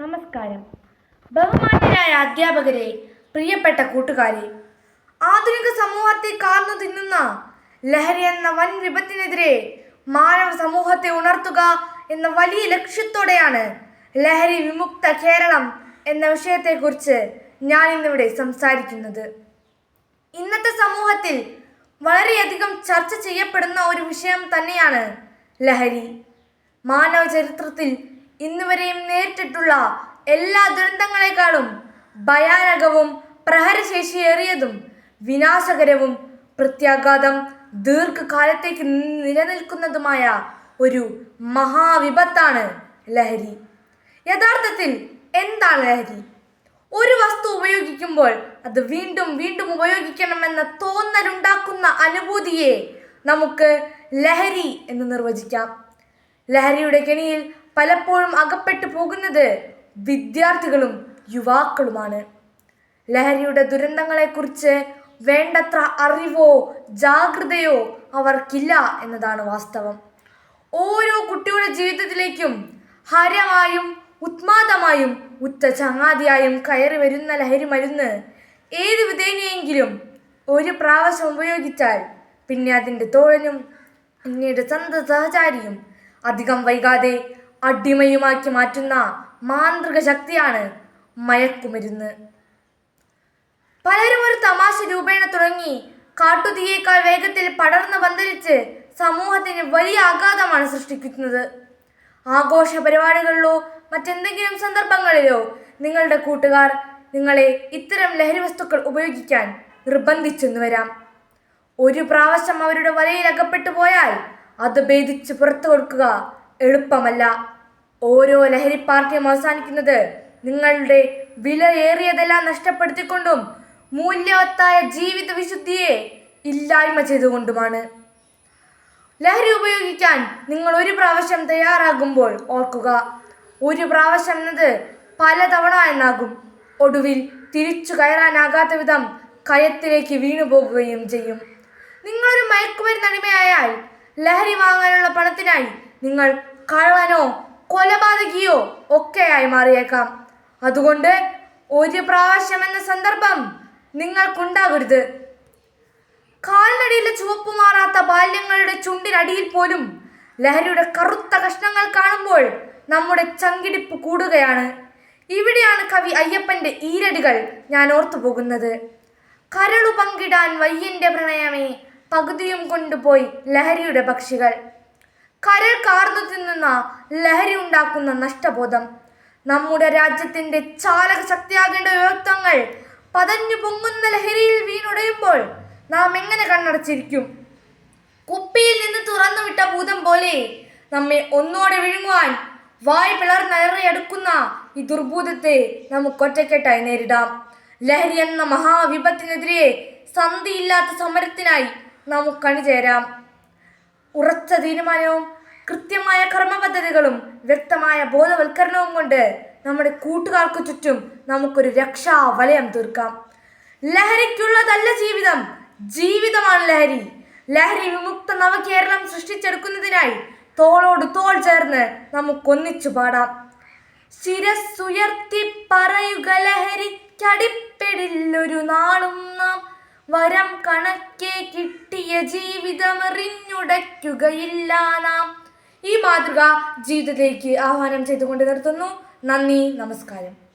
നമസ്കാരം. ബഹുമാന്യരായ അധ്യാപകരെ പ്രിയപ്പെട്ട കൂട്ടുകാരെ ആധുനിക സമൂഹത്തെ കാർന്നു തിന്നുന്ന ലഹരി എന്ന വൻ വിപത്തിനെതിരെ മാനവ സമൂഹത്തെ ഉണർത്തുക എന്ന വലിയ ലക്ഷ്യത്തോടെയാണ് ലഹരി വിമുക്ത കേരളം എന്ന വിഷയത്തെക്കുറിച്ച് ഞാൻ ഇന്നിവിടെ സംസാരിക്കുന്നത്. ഇന്നത്തെ സമൂഹത്തിൽ വളരെയധികം ചർച്ച ചെയ്യപ്പെടുന്ന ഒരു വിഷയം തന്നെയാണ് ലഹരി. മാനവ ചരിത്രത്തിൽ ഇന്നുവരെയും നേരിട്ടിട്ടുള്ള എല്ലാ ദുരന്തങ്ങളെക്കാളും ഭയാനകവും പ്രഹരശേഷിയേറിയതും വിനാശകരവും പ്രത്യാഘാതം ദീർഘകാലത്തേക്ക് നിലനിൽക്കുന്നതുമായ ഒരു മഹാവിപത്താണ് ലഹരി. യഥാർത്ഥത്തിൽ എന്താണ് ലഹരി? ഒരു വസ്തു ഉപയോഗിക്കുമ്പോൾ അത് വീണ്ടും വീണ്ടും ഉപയോഗിക്കണമെന്ന തോന്നലുണ്ടാക്കുന്ന അനുഭൂതിയെ നമുക്ക് ലഹരി എന്ന് നിർവചിക്കാം. ലഹരിയുടെ കെണിയിൽ പലപ്പോഴും അകപ്പെട്ടു പോകുന്നത് വിദ്യാർത്ഥികളും യുവാക്കളുമാണ്. ലഹരിയുടെ ദുരന്തങ്ങളെക്കുറിച്ച് വേണ്ടത്ര അറിവോ ജാഗ്രതയോ അവർക്കില്ല എന്നതാണ് വാസ്തവം. ഓരോ കുട്ടിയുടെ ജീവിതത്തിലേക്കും ഹരമായും ഉത്മാദമായും ഉറ്റ ചങ്ങാതിയായും കയറി വരുന്ന ലഹരി മരുന്ന് ഏത് വിധേനയെങ്കിലും ഒരു പ്രാവശ്യം ഉപയോഗിച്ചാൽ പിന്നെ അതിന്റെ തോഴനും പിന്നീട് സ്വന്തം സഹചാരിയും അധികം വൈകാതെ അടിമയുമാക്കി മാറ്റുന്ന മാന്ത്രിക ശക്തിയാണ് മയക്കുമരുന്ന്. പലരും ഒരു തമാശ രൂപേണ തുടങ്ങി കാട്ടുതീയേക്കാൾ വേഗത്തിൽ പടർന്നു പന്തലിച്ച് സമൂഹത്തിന് വലിയ ആഘാതമാണ് സൃഷ്ടിക്കുന്നത്. ആഘോഷ പരിപാടികളിലോ മറ്റെന്തെങ്കിലും സന്ദർഭങ്ങളിലോ നിങ്ങളുടെ കൂട്ടുകാർ നിങ്ങളെ ഇത്തരം ലഹരി വസ്തുക്കൾ ഉപയോഗിക്കാൻ നിർബന്ധിച്ചെന്നു വരാം. ഒരു പ്രാവശ്യം അവരുടെ വലയിൽ അകപ്പെട്ടു പോയാൽ അത് ഭേദിച്ച് പുറത്തു കൊടുക്കുക എളുപ്പമല്ല. ഓരോ ലഹരി പാർട്ടിയും അവസാനിക്കുന്നത് നിങ്ങളുടെ വിലയേറിയതെല്ലാം നഷ്ടപ്പെടുത്തിക്കൊണ്ടും മൂല്യവത്തായ ജീവിത വിശുദ്ധിയെ ഇല്ലായ്മ ചെയ്തുകൊണ്ടുമാണ്. ലഹരി ഉപയോഗിക്കാൻ നിങ്ങൾ ഒരു പ്രാവശ്യം തയ്യാറാകുമ്പോൾ ഓർക്കുക ഒരു പ്രാവശ്യം എന്നത് പലതവണ എന്നാകും. ഒടുവിൽ തിരിച്ചു കയറാനാകാത്ത വിധം കയത്തിലേക്ക് വീണു പോകുകയും ചെയ്യും. നിങ്ങളൊരു മയക്കുമരുന്ന് അടിമയായാൽ ലഹരി വാങ്ങാനുള്ള പണത്തിനായി നിങ്ങൾ കള്ളനോ കൊലപാതകിയോ ഒക്കെയായി മാറിയേക്കാം. അതുകൊണ്ട് ഒരു പ്രാവശ്യം എന്ന സന്ദർഭം നിങ്ങൾക്കുണ്ടാകരുത്. കാലിനടിയിലെ ചുവപ്പ് മാറാത്ത ബാല്യങ്ങളുടെ ചുണ്ടിനടിയിൽ പോലും ലഹരിയുടെ കറുത്ത കഷ്ണങ്ങൾ കാണുമ്പോൾ നമ്മുടെ ചങ്കിടിപ്പ് കൂടുകയാണ്. ഇവിടെയാണ് കവി അയ്യപ്പന്റെ ഈരടികൾ ഞാൻ ഓർത്തു പോകുന്നത് കരളു പങ്കിടാൻ വയ്യന്റെ പ്രണയമേ പകുതിയും കൊണ്ടുപോയി ലഹരിയുടെ പക്ഷികൾ. കരൾ കാർന്നു തിന്നുന്ന ലഹരി ഉണ്ടാക്കുന്ന നഷ്ടബോധം. നമ്മുടെ രാജ്യത്തിന്റെ ചാലക ശക്തിയാകേണ്ട യുവത്വങ്ങൾ പതഞ്ഞു പൊങ്ങുന്ന ലഹരിയിൽ വീണുടയുമ്പോൾ നാം എങ്ങനെ കണ്ണടച്ചിരിക്കും? കുപ്പിയിൽ നിന്ന് തുറന്നു വിട്ട ഭൂതം പോലെ നമ്മെ ഒന്നോടെ വിഴുങ്ങുവാൻ വായ് പിളർന്നലറിയടുക്കുന്ന ഈ ദുർഭൂതത്തെ നമുക്ക് ഒറ്റക്കെട്ടായി നേരിടാം. ലഹരി എന്ന മഹാവിപത്തിനെതിരെ സന്ധിയില്ലാത്ത സമരത്തിനായി നമുക്ക് അണിചേരാം. ഉറച്ച തീരുമാനവും കൃത്യമായ കർമ്മപദ്ധതികളും വ്യക്തമായ ബോധവൽക്കരണവും കൊണ്ട് നമ്മുടെ കൂട്ടുകാർക്ക് ചുറ്റും നമുക്കൊരു രക്ഷാ വലയം തീർക്കാം. ലഹരിക്കുള്ളതല്ല ജീവിതം. ജീവിതമാണ് ലഹരി. ലഹരി വിമുക്ത നവകേരളം സൃഷ്ടിച്ചെടുക്കുന്നതിനായി തോളോട് തോൾ ചേർന്ന് നമുക്കൊന്നിച്ചു പാടാം. ശിരസ്സുയർത്തി പറയുക ലഹരിക്കടിപ്പെടില്ലൊരു നാളും നാം വരം കണക്കേ കിട്ടിയ ജീവിതമെറിഞ്ഞുടയ്ക്കുകയില്ല നാം. ഈ മാതൃക ജീവിതത്തിലേക്ക് ആഹ്വാനം ചെയ്തുകൊണ്ട് നിർത്തുന്നു. നന്ദി നമസ്കാരം.